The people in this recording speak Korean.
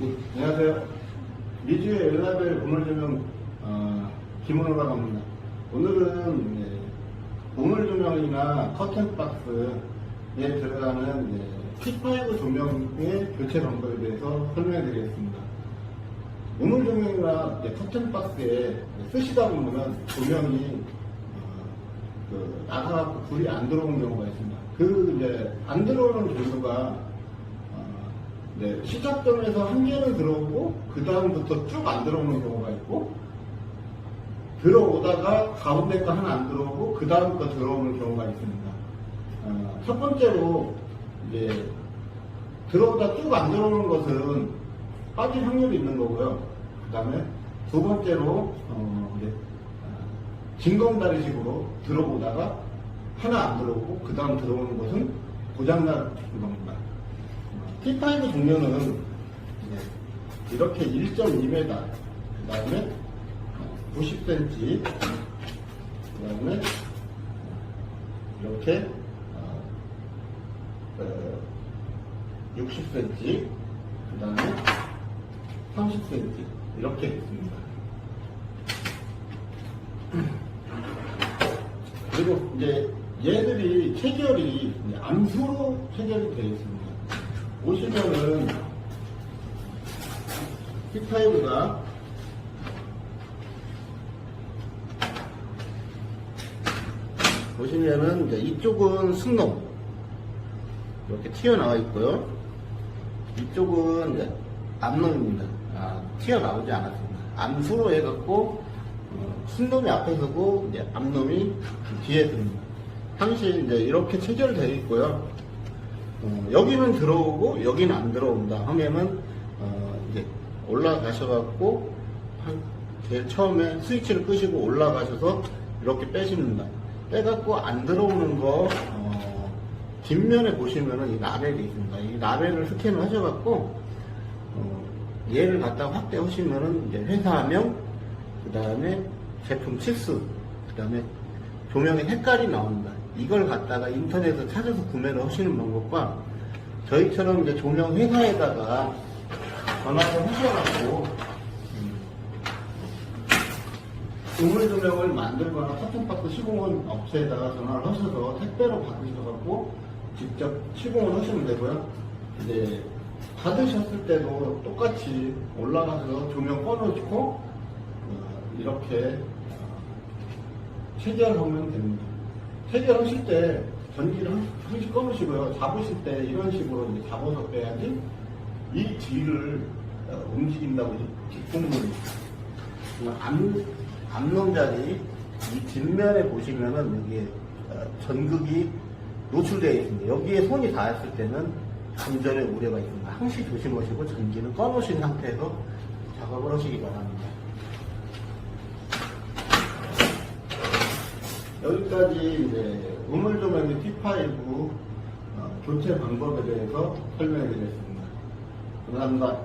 네, 안녕하세요. 미주의 엘라벨 오늘 조명 어, 김은호라고 합니다. 오늘은 이제 오늘 조명이나 커튼 박스에 들어가는 이제 T5 조명의 교체 방법에 대해서 설명해 드리겠습니다. 오늘 조명이나 이제 커튼 박스에 쓰시다 보면은 조명이 어, 그 나가갖고 불이 안 들어오는 경우가 있습니다. 그 이제 안 들어오는 경우가 어, 네, 시작점에서 한 개는 들어오고 그 다음부터 쭉 안 들어오는 경우가 있고 들어오다가 가운데 거 하나 안 들어오고 그 다음 거 들어오는 경우가 있습니다. 어, 첫 번째로 이제 들어오다 쭉 안 들어오는 것은 빠질 확률이 있는 거고요. 그 다음에 두 번째로 어, 이제 어, 진검다리식으로 들어오다가 하나 안 들어오고 그 다음 들어오는 것은 고장난 겁니다. T5 종류는 이렇게 1.2m, 그 다음에 90cm, 그 다음에 이렇게 어, 60cm, 그 다음에 30cm 이렇게 있습니다. 그리고 이제 얘들이 체결이 암수로 체결이 되어 있습니다. 보시면은 T5가 보시면은 이제 이쪽은 승놈 이렇게 튀어나와 있고요. 이쪽은 이제 암놈입니다. 아, 튀어나오지 않았습니다. 암수로 해갖고 어, 순놈이 앞에 서고 이제 암놈이 뒤에 듭니다. 당시 이제 이렇게 체결되어 있고요. 어, 여기는 들어오고 여기는 안 들어온다 하면은 어, 이제 올라가셔갖고 한 제일 처음에 스위치를 끄시고 올라가셔서 이렇게 빼십니다. 빼갖고 안 들어오는 거 어, 뒷면에 보시면은 이 라벨이 있습니다. 이 라벨을 스캔을 하셔갖고 어, 얘를 갖다가 확대하시면은 이제 회사명 그 다음에 제품 치수 그 다음에 조명의 색깔이 나옵니다. 이걸 갖다가 인터넷에서 찾아서 구매를 하시는 방법과 저희처럼 이제 조명 회사에다가 전화를 하셔가지고 음, 우물 조명을 만들거나 커튼박스 시공원 업체에다가 전화를 하셔서 택배로 받으셔갖고 직접 시공을 하시면 되고요. 이제 받으셨을 때도 똑같이 올라가서 조명 꺼놓고 어, 이렇게 어, 체결하면 됩니다. 체결하실 때 전기를 한- 한씩 꺼놓으시고요. 잡으실 때 이런 식으로 이제 잡아서 빼야지 이 뒤를 어, 움직인다고 이 뒷부분이 앞, 앞놈자리 이 뒷면에 보시면은 여기에 어, 전극이 노출되어 있습니다. 여기에 손이 닿았을 때는 감전의 우려가 있습니다. 항시 조심하시고 전기는 꺼놓으신 상태에서 작업을 하시기 바랍니다. 여기까지 이제 우물조명의 T5 어, 교체 방법에 대해서 설명해 드렸습니다. 감사합니다.